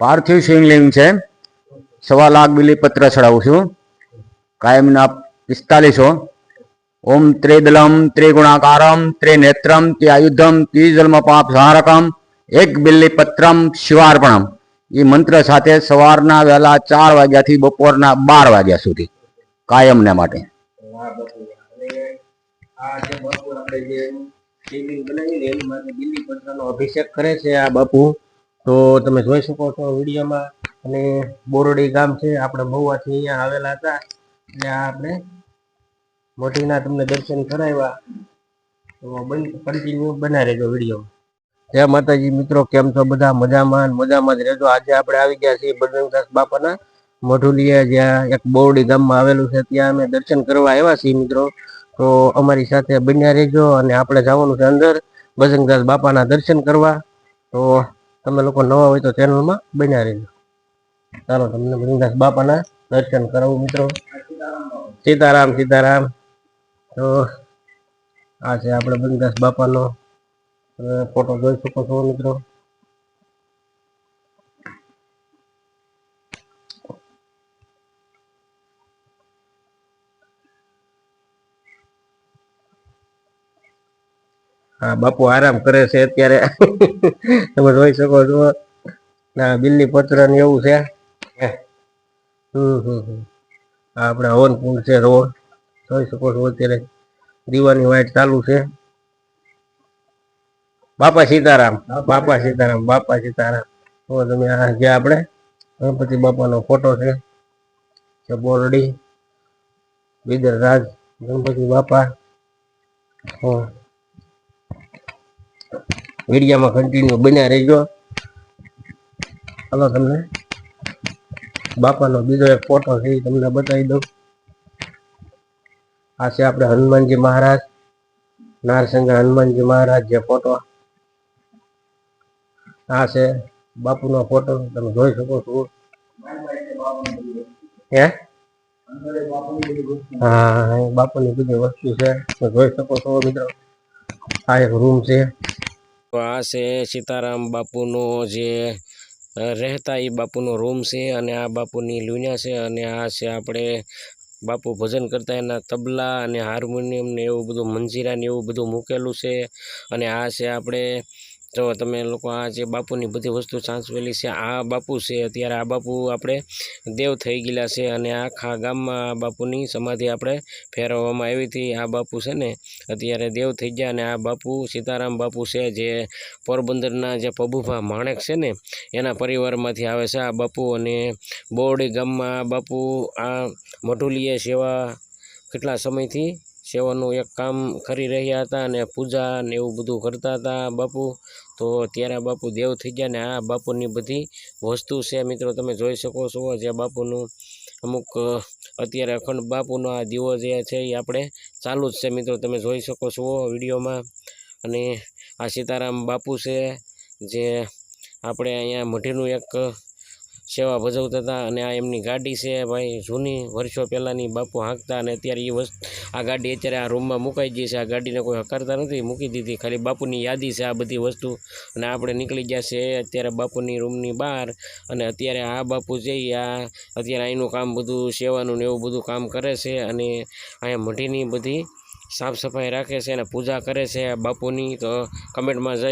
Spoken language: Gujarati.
પાર્થિવ શિવલિંગ છે. સવા લાખ બિલીપત્ર ચડાવું છું. કાયમના પિસ્તાલીસો. ઓમ ત્રિદલમ, ત્રિગુણાકારમ, ત્રિનેત્રમ ત્રિઆયુધમ ત્રિજન્મ પાપ સહારકમ એક બિલ્લીપત્રમ શિવાર્પણમ. એ મંત્ર સાથે સવારના વહેલા ચાર વાગ્યાથી બપોરના બાર વાગ્યા સુધી. કાયમને માટે. અભિષેક કરે છે આ બાપુ. તો તમે જોઈ શકો છો વિડીયોમાં. અને બોરડી ગામ છે, આપણે મહુવાથી અહીંયા આવેલા હતા. આ આપણે મોટીના તમને દર્શન કરાવ્યા. તો કન્ટિન્યુ બના રહેજો વીડિયો જય માતાજી, મિત્રો, કેમ છો બધા? મજામાં મજામાં જ રહેજો. આજે આપણે આવી ગયા છીએ બજરંગદાસ બાપાના મોઢુલિયા, જ્યાં એક બોરડી ગામમાં આવેલું છે. ત્યાં અમે દર્શન કરવા આવ્યા છીએ, મિત્રો. તો અમારી સાથે બન્યા રહેજો અને આપણે જવાનું છે અંદર બજરંગદાસ બાપાના દર્શન કરવા. તો તમે લોકો નવા હોય તો ચેનલમાં બન્યા રહેજો. ચાલો, તમને બજરંગદાસ બાપાના દર્શન કરાવું મિત્રો. સીતારામ સીતારામ. તો આ છે આપણે બ્રિંદાસ બાપાનો ફોટો જોઈ શકો છો મિત્રો. હા, બાપુ આરામ કરે છે અત્યારે. તમે જોઈ શકો છો. ના બિલ્લી પત્ર ને એવું છે. હમ હમ હમ. આપણે હવન કુંડ છે રોડ. જોઈ શકો છો અત્યારે દીવાની વાઇટ ચાલુ છે. બાપા સીતારામ બાપા સીતારામ બાપા સીતારામ. તો તમે આ જે આપણે ગણપતિ બાપાનો ફોટો છે. બોરડી બિદર રાજ ગણપતિ બાપા. હા વિડીયામાં કન્ટિન્યુ બન્યા રહેજો. ચાલો તમને. બાપાનો બીજો એક ફોટો છે તમને બતાવી દઉં. આ છે આપણે હનુમાનજી મહારાજ. નારસિંહ હનુમાનજી મહારાજ જે ફોટો આ છે બાપુનો ફોટો તમે જોઈ શકો છો. હે? હા બાપુની બધી વસ્તુ છે, તમે જોઈ શકો છો મિત્રો. આ એક રૂમ છે. આ છે સીતારામ બાપુનો જે રહેતા એ બાપુનો રૂમ છે અને આ બાપુની લુણ્યા છે અને આ છે આપણે બાપુ ભજન કરતા એના તબલા અને હાર્મોનિયમ ને એવું બધું મંજીરા ને એવું બધું મૂકેલું છે અને આ છે આપણે જો તમે લોકો આ જે બાપુની બધી વસ્તુ સાચવેલી છે, આ બાપુ છે, અત્યારે આ બાપુ આપણે દેવ થઈ ગયેલા છે અને આખા ગામમાં આ બાપુની સમાધિ આપણે ફેરવવામાં આવી હતી. આ બાપુ છે ને અત્યારે દેવ થઈ ગયા અને આ બાપુ સીતારામ બાપુ છે, જે પોરબંદરના જે પબુભા માણેક છે ને, એના પરિવારમાંથી આવે છે આ બાપુ અને બોરડી ગામમાં આ બાપુ આ મઢુલીએ સેવા કેટલા સમયથી સેવાનું એક કામ કરી રહ્યા હતા અને પૂજા ને એવું બધું કરતા હતા બાપુ. તો ત્યારે બાપુ દેવ થઈ ગયા ને આ બાપુની બધી વસ્તુ છે મિત્રો, તમે જોઈ શકો છો જે બાપુનું અમુક અત્યારે અખંડ બાપુનો આ દીવો જે છે એ આપણે ચાલુ જ છે મિત્રો, તમે જોઈ શકો છો વિડીયોમાં. અને આ સીતારામ બાપુ છે, જે આપણે અહીંયા મઢીનું એક સેવા ભજવતા હતા અને આ એમની ગાડી છે ભાઈ, જૂની વર્ષો પહેલાંની બાપુ હાંકતા અને અત્યારે એ વસ્તુ આ ગાડી અત્યારે આ રૂમમાં મુકાઈ ગઈ છે. આ ગાડીને કોઈ હકારતા નથી, મૂકી દીધી. ખાલી બાપુની યાદી છે આ બધી વસ્તુ અને આપણે નીકળી ગયા છે અત્યારે બાપુની રૂમની બહાર અને અત્યારે આ બાપુ છે આ અત્યારે અહીંનું કામ બધું સેવાનું ને એવું બધું કામ કરે છે અને અહીંયા મઢીની બધી સાફ સફાઈ રાખે છે અને પૂજા કરે છે બાપુની. તો કમેન્ટમાં જઈ